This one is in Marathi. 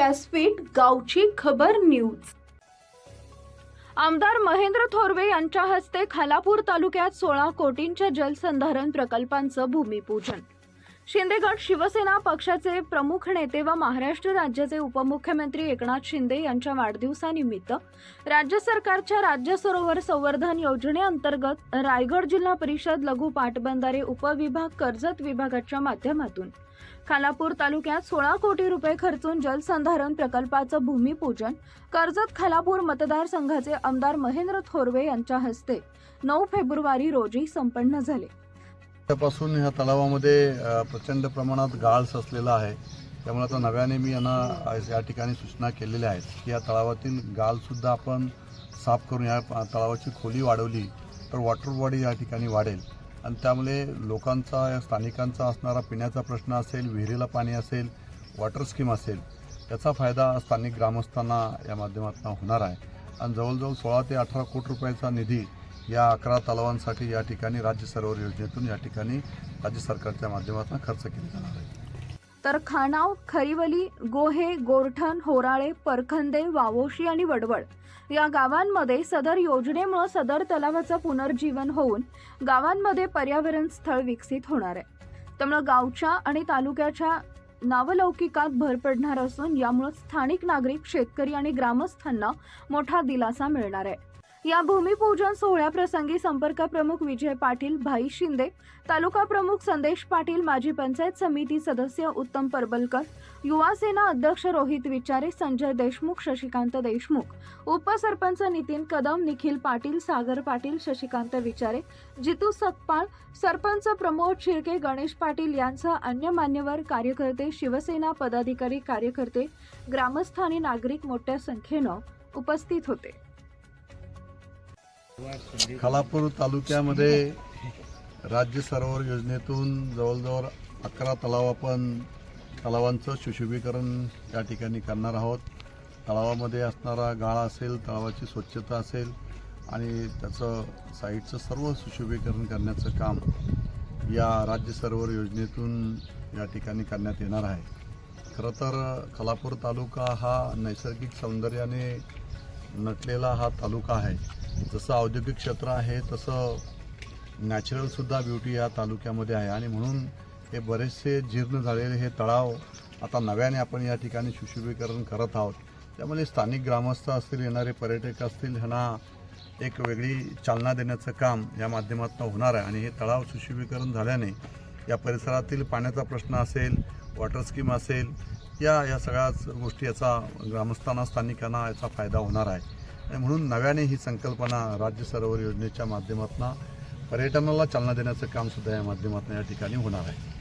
व्यासपीठ गावची खबर न्यूज. आमदार महेंद्र थोरवे यांच्या हस्ते खालापूर तालुक्यात सोळा कोटींच्या जलसंधारण प्रकल्पांचं भूमिपूजन. शिंदेगड शिवसेना पक्षाचे प्रमुख नेते व महाराष्ट्र राज्याचे उपमुख्यमंत्री एकनाथ शिंदे यांच्या वाढदिवसानिमित्त राज्य सरकारच्या राज्य सरोवर संवर्धन योजनेअंतर्गत रायगड जिल्हा परिषद लघु पाटबंधारे उपविभाग कर्जत विभागाच्या माध्यमातून खालापूर तालुक्यात सोळा कोटी रुपये खर्चून जलसंधारण प्रकल्पाचं भूमिपूजन कर्जत खालापूर मतदारसंघाचे आमदार महेंद्र थोरवे यांच्या हस्ते नऊ फेब्रुवारी रोजी संपन्न झाले. त्यापासून ह्या तलावामध्ये प्रचंड प्रमाणात गाळ सचलेला आहे. त्यामुळे आता नव्याने मी यांना या ठिकाणी सूचना केलेल्या आहेत की या तलावातील गाळसुद्धा आपण साफ करून या तळावाची तलावाची खोली वाढवली तर वॉटर बॉडी या ठिकाणी वाढेल. आणि त्यामुळे लोकांचा या स्थानिकांचा असणारा पिण्याचा प्रश्न असेल विहिरीला पाणी असेल वॉटर स्कीम असेल त्याचा फायदा स्थानिक ग्रामस्थांना या माध्यमातून होणार आहे. आणि जवळजवळ सोळा ते अठरा कोटी रुपयाचा निधी या अकरा तलावांसाठी या ठिकाणी राज्य सरोवर योजनेतून या ठिकाणी राज्य सरकारच्या माध्यमातून खर्च केला जाणार आहे. तर खानाव खरिवली गोहे गोरठण होराळे परखंदे वावोशी आणि वडवळ या गावांमध्ये सदर योजनेमुळे सदर तलावाचं पुनर्जीवन होऊन गावांमध्ये पर्यावरण स्थळ विकसित होणार आहे. त्यामुळे गावच्या आणि तालुक्याच्या नावलौकिकात भर पडणार असून यामुळे स्थानिक नागरिक शेतकरी आणि ग्रामस्थांना मोठा दिलासा मिळणार आहे. या भूमिपूजन सोहळ्याप्रसंगी संपर्क प्रमुख विजय पाटील भाई शिंदे तालुका प्रमुख संदेश पाटील माजी पंचायत समिती सदस्य उत्तम परबलकर युवा सेना अध्यक्ष रोहित विचारे संजय देशमुख शशिकांत देशमुख उपसरपंच नितीन कदम निखिल पाटील सागर पाटील शशिकांत विचारे जितू सकपाळ सरपंच प्रमोद शिर्के गणेश पाटील यांसह अन्य मान्यवर कार्यकर्ते शिवसेना पदाधिकारी कार्यकर्ते ग्रामस्थ आणि नागरिक मोठ्या संख्येनं उपस्थित होते. खालापूर तालुक्यामध्ये राज्य सरोवर योजनेतून जवळजवळ अकरा तलाव आपण तलावांचं सुशोभीकरण या ठिकाणी करणार आहोत. तलावामध्ये असणारा गाळा असेल तलावाची स्वच्छता असेल आणि त्याचं साईडचं सर्व सुशोभीकरण करण्याचं काम या राज्य सरोवर योजनेतून या ठिकाणी करण्यात येणार आहे. खरं तर खालापूर तालुका हा नैसर्गिक सौंदर्याने नटलेला हा तालुका आहे. जसं औद्योगिक क्षेत्र आहे तसं नॅचरलसुद्धा ब्युटी या तालुक्यामध्ये आहे. आणि म्हणून हे बरेचसे जीर्ण झालेले हे तळाव आता नव्याने आपण या ठिकाणी सुशोभीकरण करत आहोत. त्यामुळे स्थानिक ग्रामस्थ असतील येणारे पर्यटक असतील ह्यांना एक वेगळी चालना देण्याचं काम या माध्यमातून होणार आहे. आणि हे तळाव सुशोभीकरण झाल्याने या परिसरातील पाण्याचा प्रश्न असेल वॉटर स्कीम असेल या या सगळ्याच गोष्टी याचा ग्रामस्थांना स्थानिकांना याचा फायदा होणार आहे. आणि म्हणून नव्याने ही संकल्पना राज्य सरोवर योजनेच्या माध्यमातून पर्यटनाला चालना देण्याचं कामसुद्धा या माध्यमातून या ठिकाणी होणार आहे.